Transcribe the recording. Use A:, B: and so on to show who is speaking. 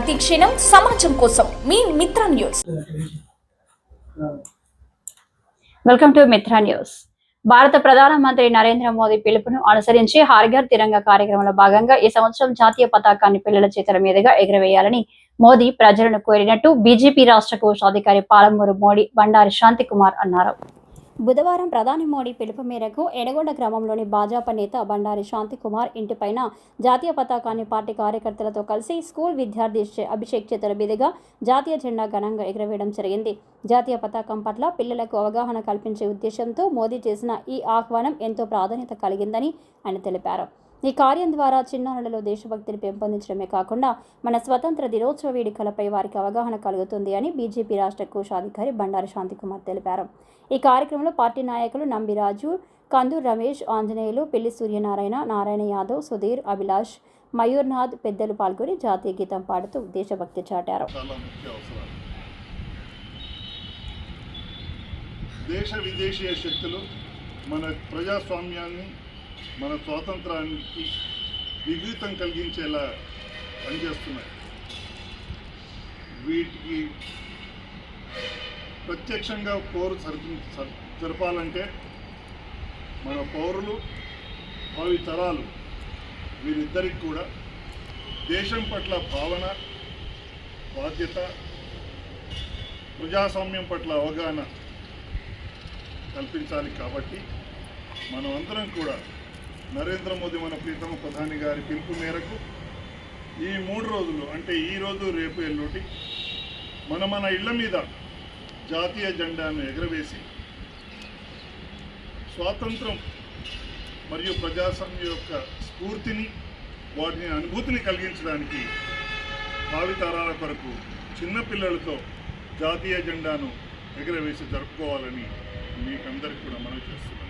A: ప్రతి క్షణం సమాజం కోసం. మీ Mitra news.
B: Welcome to Mitra news. భారత ప్రధానమంత్రి నరేంద్ర మోదీ పిలుపును అనుసరించి హార్గర్ తిరంగ కార్యక్రమంలో భాగంగా ఈ సంవత్సరం జాతీయ పతాకాన్ని పిల్లల చేతుల మీదుగా ఎగురవేయాలని మోదీ ప్రజలను కోరినట్టు బీజేపీ రాష్ట్ర కోశాధికారి పాలమూరు మోడీ బండారి శాంతికుమార్ అన్నారు. బుధవారం ప్రధాని మోడీ పిలుపు మేరకు ఎడగొండ గ్రామంలోని భాజపా నేత బండారి శాంతికుమార్ ఇంటిపైన జాతీయ పతాకాన్ని పార్టీ కార్యకర్తలతో కలిసి స్కూల్ విద్యార్థి అభిషేక్ చేతుల మీదుగా జాతీయ జెండా ఘనంగా ఎగురవేయడం జరిగింది. జాతీయ పతాకం పట్ల పిల్లలకు అవగాహన కల్పించే ఉద్దేశంతో మోదీ చేసిన ఈ ఆహ్వానం ఎంతో ప్రాధాన్యత కలిగిందని ఆయన తెలిపారు. ఈ కార్యం ద్వారా చిన్నారులలో దేశభక్తిని పెంపొందించడమే కాకుండా మన స్వతంత్ర దినోత్సవ వేడుకలపై వారికి అవగాహన కలుగుతుంది అని బీజేపీ రాష్ట్ర కోశాధికారి బండారు శాంతికుమార్ తెలిపారు. ఈ కార్యక్రమంలో పార్టీ నాయకులు నంబిరాజు కందూర్ రమేష్ ఆంజనేయులు పెళ్ళి సూర్యనారాయణ నారాయణ యాదవ్ సుధీర్ అభిలాష్ మయూర్నాథ్ పెద్దలు పాల్గొని జాతీయ గీతం పాడుతూ దేశభక్తి చాటారు.
C: దేశ విదేశీయ శక్తులు మన ప్రజాస్వామ్యాన్ని మన స్వాతంత్రానికి విఘాతం కలిగించేలా పనిచేస్తున్నాయి. వీటికి ప్రత్యక్షంగా పోరు సరి జరపాలంటే మన పౌరులు భావి తరాలు వీరిద్దరికి కూడా దేశం పట్ల భావన బాధ్యత ప్రజాస్వామ్యం పట్ల అవగాహన కల్పించాలి కాబట్టి మనం అందరం కూడా నరేంద్ర మోదీ మన ప్రీతమ ప్రధాని గారి పిలుపు మేరకు ఈ మూడు రోజులు అంటే ఈ రోజు రేపు ఎల్లుటి మన మన ఇళ్ళ మీద జాతీయ జెండాను ఎగరవేసి స్వాతంత్రం మరియు ప్రజాస్వామ్యం యొక్క స్ఫూర్తిని వాటిని అనుభూతిని కలిగించడానికి భావితరాల కొరకు చిన్నపిల్లలతో జాతీయ జెండాను ఎగరవేసి జరుపుకోవాలని మీకందరికీ కూడా మనవి చేస్తున్నాను.